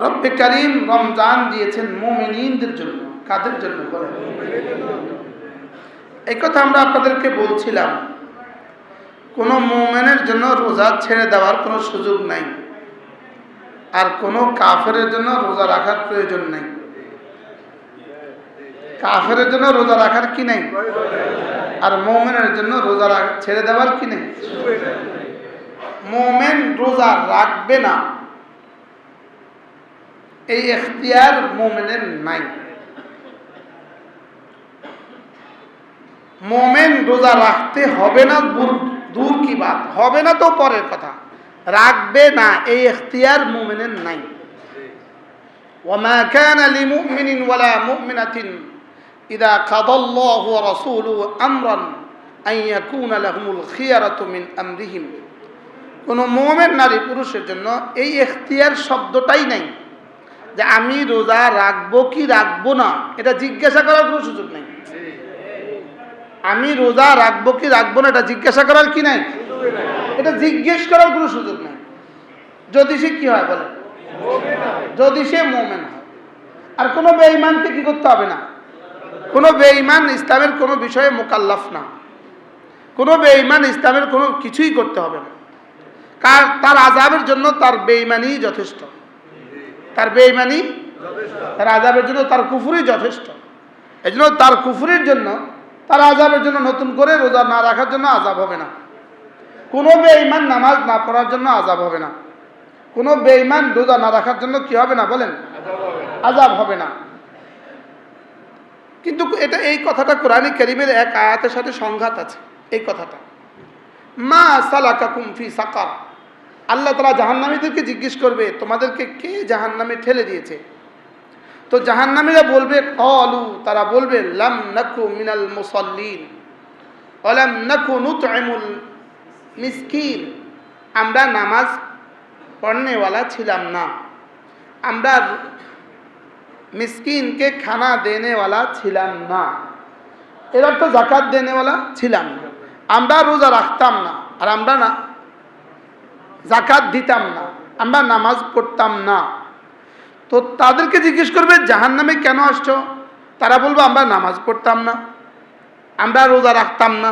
রব্বে করিম রমজান দিয়েছেন মোমিনদের জন্য। কাদের জন্য বলেন? এই কথা আমরা আপনাদেরকে বলছিলাম। কোনো মোমেনের জন্য রোজা ছেড়ে দেওয়ার কোনো সুযোগ নাই। আর কোনো কাফের জন্য রোজা রাখার প্রয়োজন নাই। কাফের জন্য রোজা রাখার কি নেই? আর মোমেনের জন্য রোজা ছেড়ে দেওয়ার কি নেই? মোমেন রোজা রাখবে না। এই এখতিয়ার মোমেনের নাই মোমেন রোজা রাখতে হবে না দূর দূর কি বাত হবে না তো পরের কথা রাখবে না এই এখতিয়ার মোমেনের নাই وما كان لمؤمن ولا مؤمنة إذا قضى الله ورسوله أمرا أن يكون لهم الخيرة من أمرهم কোনো মোমের নারী পুরুষের জন্য এই এখতিয়ার শব্দটাই নাই যে আমি রোজা রাখব কি রাখব না? এটা জিজ্ঞাসা করার কোনো সুযোগ নেই। আমি রোজা রাখব কি রাখব না, এটা জিজ্ঞাসা করার কি নাই? এটা জিজ্ঞেস করার কোনো সুযোগ নেই। যদি সে কি হয় বলে? যদি সে মোমেন হয়। আর কোনো বেঈমানকে কি করতে হবে না? কোনো বেঈমান ইসলামের কোনো বিষয়ে মোকাল্লাফ না। কোনো বেঈমান ইসলামের কোনো কিছুই করতে হবে না। কার, তার আজাবের জন্য তার বেঈমানই যথেষ্ট। তার বেঈমানি তার আজাবের জন্য তার কুফুরই যথেষ্ট। এই জন্য তার কুফুরির জন্য, তার আজাবের জন্য নতুন করে রোজা না রাখার জন্য আজাব হবে না। কোনো বেঈমান নামাজ না পড়ার জন্য আজাব হবে না। কোনো বেঈমান রোজা না রাখার জন্য কি হবে না বলেন? আজাব হবে না। কিন্তু এটা এই কথাটা কোরআনী করিমের এক আয়াতের সাথে সংঘাত আছে। এই কথাটা। মা সালাকা কুমফি সাকার। আল্লাহ তালা জাহান্নামীদেরকে জিজ্ঞেস করবে, তোমাদেরকে কে জাহান্নামে ঠেলে দিয়েছে? তো জাহান্নামীরা বলবে, কলু তারা বলবে, লাম নাকু মিনাল মুসল্লিন অলাম নাকু নুতআমুল মিসকিন, আমরা নামাজ পড়নেওয়ালা ছিলাম না। আমরা মিসকিনকে খানা দেনেওয়ালা ছিলাম না। এর অর্থ জাকাত দেনেওয়ালা ছিলাম না। আমরা রোজা রাখতাম না, আর আমরা না জাকাত দিতাম না, আমরা নামাজ পড়তাম না। তো তাদেরকে জিজ্ঞেস করবে জাহান নামে কেন আসছো? তারা বলব, আমরা নামাজ পড়তাম না, আমরা রোজা রাখতাম না,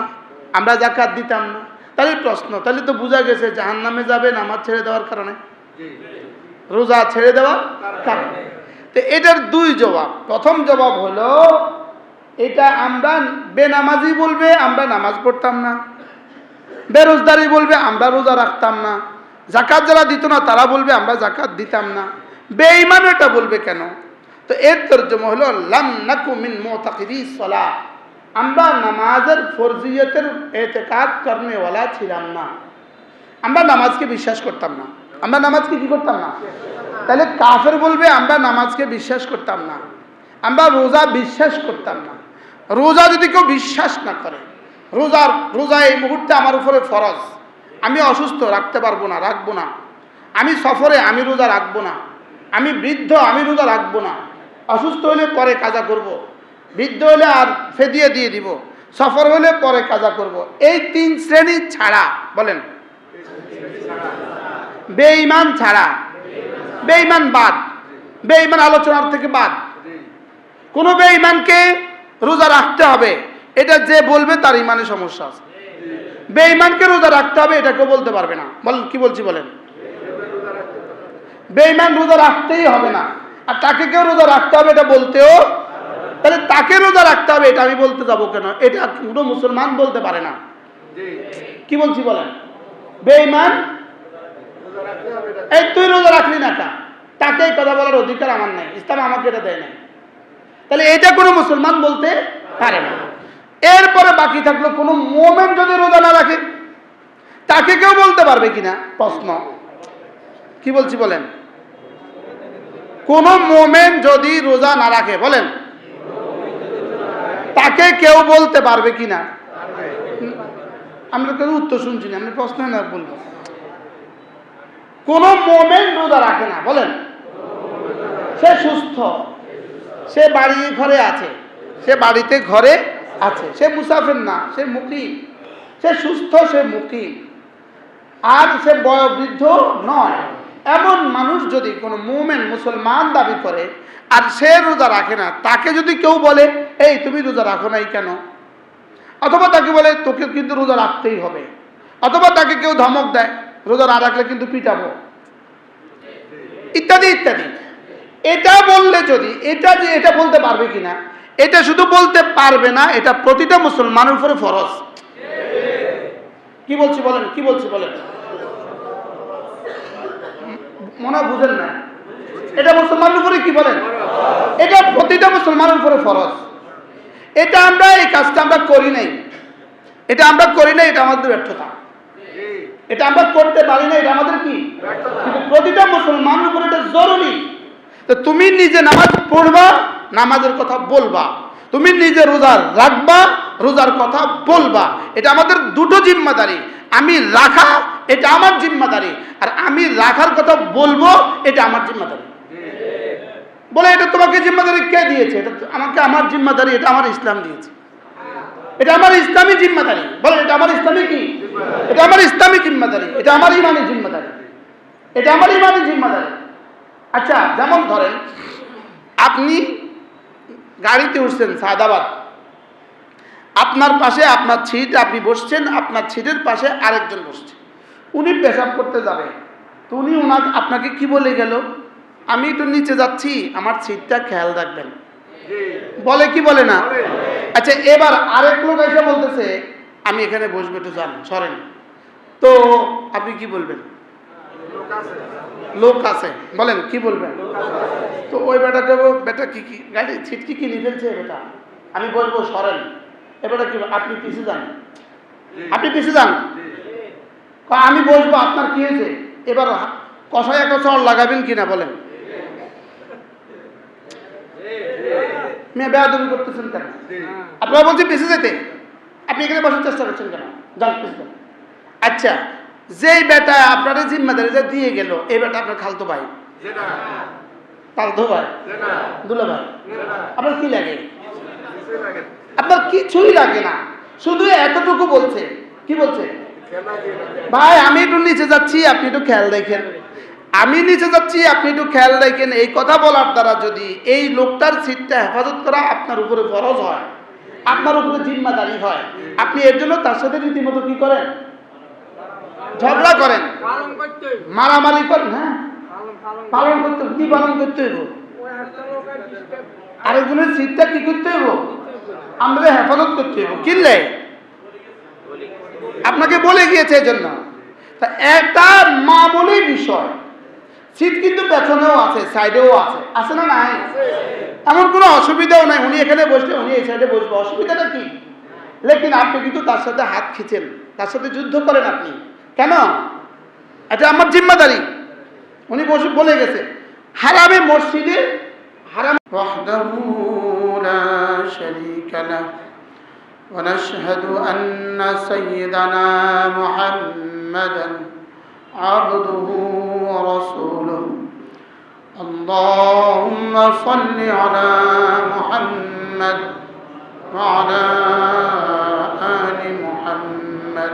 আমরা জাকাত দিতাম না। তাহলে প্রশ্ন, তাহলে তো বোঝা গেছে জাহান নামে যাবে নামাজ ছেড়ে দেওয়ার কারণে। রোজা ছেড়ে দেওয়ার কারণে। তো এটার দুই জবাব। প্রথম জবাব হলো, এটা আমরা বেনামাজি বলবে, আমরা নামাজ পড়তাম না। বেরোজগারি বলবে, আমরা রোজা রাখতাম না। জাকাত যারা দিত না, তারা বলবে, আমরা জাকাত দিতাম না। বেঈমান এটা বলবে কেন? তো এর তর্জমা হলো সলা। আমরা নামাজের ফরজিয়তের এতেকাদ করনেওয়ালা ছিলাম না। আমরা নামাজকে বিশ্বাস করতাম না। আমরা নামাজকে কি করতাম না? তাহলে কাফের বলবে, আমরা নামাজকে বিশ্বাস করতাম না। আমরা রোজা বিশ্বাস করতাম না। রোজা যদি কেউ বিশ্বাস না করে, রোজার, রোজা এই মুহূর্তে আমার উপরে ফরজ। আমি অসুস্থ, রাখতে পারব না, রাখব না। আমি সফরে, আমি রোজা রাখব না। আমি বৃদ্ধ, আমি রোজা রাখব না। অসুস্থ হলে পরে কাজা করব। বৃদ্ধ হলে আর ফেদিয়ে দিয়ে দিব। সফর হলে পরে কাজা করব। এই তিন শ্রেণি ছাড়া, বলেন। বেঈমান ছাড়া। বেঈমান বাদ। বেঈমান আলোচনার থেকে বাদ। কোনো বেঈমানকে রোজা রাখতে হবে। এটা যে বলবে তার ইমানে সমস্যা আছে। বেঈমানকে রোজা রাখতে হবে এটা কেউ বলতে পারবে না। বলেন কি বলছি বলেন? বেঈমান রোজা রাখতেই হবে না। আর তাকে কেউ রোজা রাখতে হবে এটা বলতেও? তাহলে তাকে রোজা রাখতে হবে, এটা আমি বলতে যাব কেন? এটা কোনো মুসলমান বলতে পারে না। কি বলছি বলেন? বেঈমান, এই তুই রোজা রাখলি না তা তাকে এই কথা বলার অধিকার আমার নাই, ইসলাম আমাকে এটা দেয় নাই। তাহলে এটা কোনো মুসলমান বলতে পারে না। এরপরে বাকি থাকল কোনো মোমেন যদি রোজা না রাখে, তাকে কেউ বলতে পারবে কিনা? প্রশ্ন। কি বলছি বলেন? কোন মোমেন যদি রোজা না রাখে, বলেন। তাকে কেউ বলতে পারবে কিনা? আমরা কেউ উত্তর শুনছি না? আমি প্রশ্ন না বলব। কোন মোমেন রোজা রাখে না, বলেন। সে সুস্থ, সে বাড়ি ঘরে আছে, সে বাড়িতে ঘরে আছে। সে মুসাফির না, সে মুকিম। সে সুস্থ, সে মুকিম। আর সে বয়োবৃদ্ধ নয়। এমন মানুষ যদি কোনো মুমেন মুসলমান দাবি করে, আর সে রোজা রাখে না, তাকে যদি কেউ বলে, এই, তুমি রোজা রাখো নাই কেন? অথবা তাকে বলে, তোকে কিন্তু রোজা রাখতেই হবে। অথবা তাকে কেউ ধমক দেয়, রোজা না রাখলে কিন্তু পিটাবো। ইত্যাদি ইত্যাদি। এটা বললে যদি, এটা যে এটা বলতে পারবে কিনা এটা শুধু বলতে পারবে না এটা প্রতিটা মুসলমানের উপরে ফরজ। কি বলছি বলেন কি বলছি বলেন? মনে বুঝেন না। এটা মুসলমানের উপরে কি বলেন? এটা প্রতিটা মুসলমানের উপরে ফরজ। এটা আমরা এই কাজটা আমরা করি নাই। এটা আমরা করি নাই এটা আমাদের ব্যর্থতা। এটা আমরা করতে পারি না এটা আমাদের কি? কিন্তু প্রতিটা মুসলমানের উপর এটা জরুরি। তো তুমি নিজে নামাজ পড়বা নামাজের কথা বলবা। তুমি নিজে রোজা রাখবা, রোজার কথা বলবা। এটা আমাদের দুটো জিম্মাদারি। আমি রাখা, এটা আমার জিম্মাদারি। আর আমি রাখার কথা বলব, এটা আমার জিম্মাদারি। বলে, এটা তোমাকে জিম্মাদারি কে দিয়েছে? এটা আমাকে আমার জিম্মাদারি, এটা আমার ইসলাম দিয়েছে। এটা আমার ইসলামী জিম্মাদারি। বলে, এটা আমার ইসলামী কি? এটা আমার ইসলামী জিম্মাদারি। এটা আমার ইমানি জিম্মাদারি। এটা আমার ইমানি জিম্মাদারি। আচ্ছা যেমন ধরেন, আপনি গাড়িতে উঠছেন সায়দাবাদ আপনার পাশে আপনার সিট আপনি বসছেন, আপনার সিটের পাশে আরেকজন বসছে। উনি পেশাব করতে যাবে। তো উনি ওনার, আপনাকে কি বলে গেল? আমি একটু নিচে যাচ্ছি, আমার সিটটা খেয়াল রাখবেন। বলে কি বলে না? আচ্ছা এবার আরেক লোক এসে বলতেছে, আমি এখানে বসবো, একটু যান, সরেন। তো আপনি কি বলবেন? লোক আছে। বলেন কি বলবেন? তো ওই বেটাকে বেটা কি কি গাড়ি সিট কি কিনে ফেলছে বেটা? আমি বলব সরেন। এবারে কি আপনি পিছু যান। আপনি পিছু যান। আমি বসবো আপনার কি হয়েছে? এবার কষায় একটা চড় লাগাবেন কিনা বলেন? মেয়ে বেয়াদবি করতেছেন কেন? আপনারা বলছেন পিছিয়ে যেতে। আপনি এখানে বসার চেষ্টা করছেন কেন? যান। আচ্ছা যেই বেটা আপনার জিম্মাদারি যা দিয়ে গেল এই বেটা আপনার খালতো ভাই। খালতো ভাই। দুলা ভাই। আপনার কি লাগে? আপনার কিছুই লাগে না। শুধু এতটুকু বলছে। কি বলছে? ভাই আমি একটু নিচে যাচ্ছি আপনি একটু খেয়াল দেখেন। আমি নিচে যাচ্ছি আপনি একটু খেয়াল রাখেন এই কথা বলার দ্বারা যদি এই লোকটার সিটটা হেফাজত করা আপনার উপরে ফরজ হয় আপনার উপরে জিম্মাদারি হয় আপনি এর জন্য তার সাথে রীতিমতো কি করেন? ঝগড়া করেন। মারামারি করেন হ্যাঁ? পালন করতে কি পালন করতে হইব? আরেকজনের সিটটা কি করতে হইব? আমরা হেফাজত করতে হইব। কিনলে? আপনাকে বলে গিয়েছে এজন্য। তা একটা মামুলি বিষয়। সিট কিন্তু পেছনেও আছে সাইডেও আছে। আছে না নাই? এমন কোনো অসুবিধাও নাই। উনি এখানে বসলে উনি এই সাইডে বসবে। অসুবিধাটা কি? লেকিন আপনি কিন্তু তার সাথে হাত খিচেন। তার সাথে যুদ্ধ করেন আপনি। কেন এটা আমার জিম্মাদারি উনি বসে বলে গেছে হারামে মসজিদে হারাম وحده لا شريك له ونشهد أن سيدنا محمدا عبده ورسوله اللهم صل على محمد وعلى آل محمد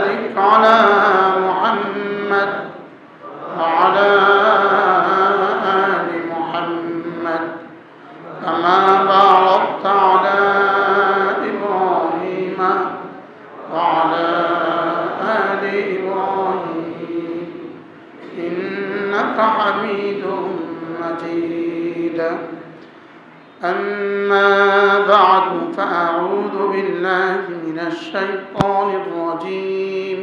وعلى آل إبراهيم إنك حميد مجيد. أما بعد فأعوذ بالله من الشيطان الرجيم.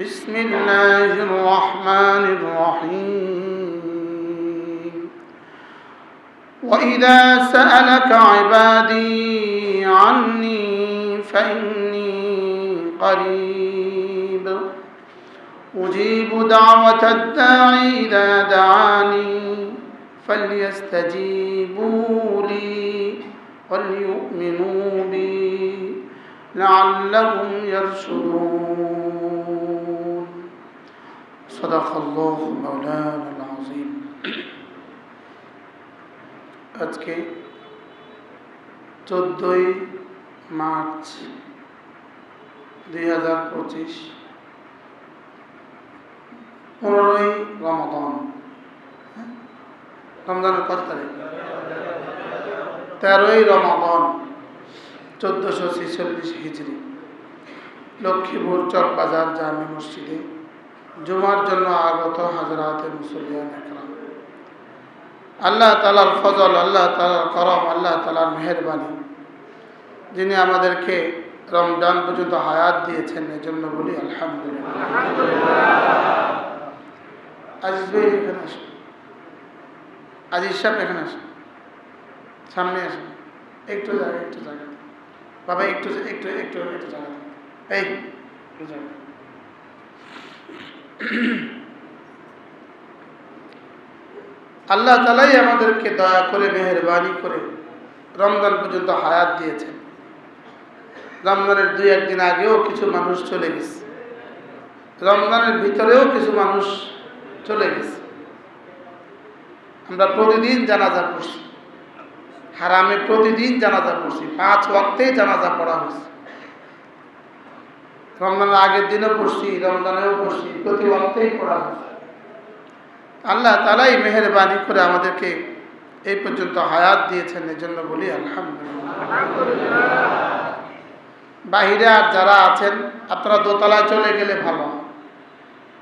بسم الله الرحمن الرحيم. وإذا سألك عبادي عني فإني قريب أجيب دعوة الداعي إذا دعاني فليستجيبوا لي وليؤمنوا بي لعلهم يرشدون صدق الله مولانا العظيم আজকে চোদ্দই মার্চ দুই হাজার পঁচিশ পনেরোই রমাদান? রমজানের কত তারিখ? তেরোই রমাদান, চোদ্দোশো ছেচল্লিশ হিজড়ি লক্ষ্মীপুর চকবাজার জামি মসজিদে জুমার জন্য আগত হাজরাতে মুসলিয়ান একরাম আল্লাহ তালার ফজল, আল্লাহ তালার করম, আল্লাহ তালার মেহরবানি, যিনি আমাদেরকে রমজান পর্যন্ত হায়াত দিয়েছেন, এজন্য বলি আলহামদুলিল্লাহ। সামনে আসুন একটু জায়গা একটু জায়গা। বাবা, একটু একটু একটু একটু জায়গা এই আল্লাহ তালাই আমাদেরকে দয়া করে, মেহরবানি করে রমজান পর্যন্ত হায়াত দিয়েছেন। রমজানের দুই, একদিন আগেও কিছু মানুষ চলে গেছে। রমজানের ভিতরেও কিছু মানুষ চলে গেছে। আমরা প্রতিদিন জানাজা পড়ছি। হারামে প্রতিদিন জানাজা পড়ছি। পাঁচ ওয়াক্তেই জানাজা পড়া হয়েছে। রমজানের আগের দিনও পড়ছি, রমজানেও পড়ছি, প্রতি ওয়াক্তেই পড়া হয়েছে। আল্লাহ তালাই মেহরবানি করে আমাদেরকে এই পর্যন্ত হায়াত দিয়েছেন, এজন্য বলি আলহামদুলিল্লাহ। বাহিরে আর যারা আছেন, আপনারা দোতলায় চলে গেলে ভালো।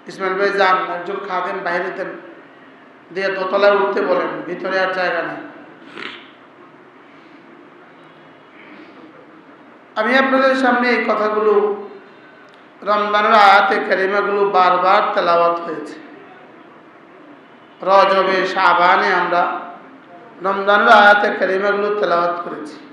ইসমাইল ভাই যান, একজন খাদেন বাইরে দেন। দিয়ে দোতলায় উঠতে বলেন, ভিতরে আর জায়গা নেই। আমি আপনাদের সামনে এই কথাগুলো, রমজানের আয়াতে কারিমাগুলো বারবার তেলাওয়াত হয়েছে। রজবে সাবানে আমরা রমজানের আয়াতে কারিমাগুলো তেলাওয়াত করেছি।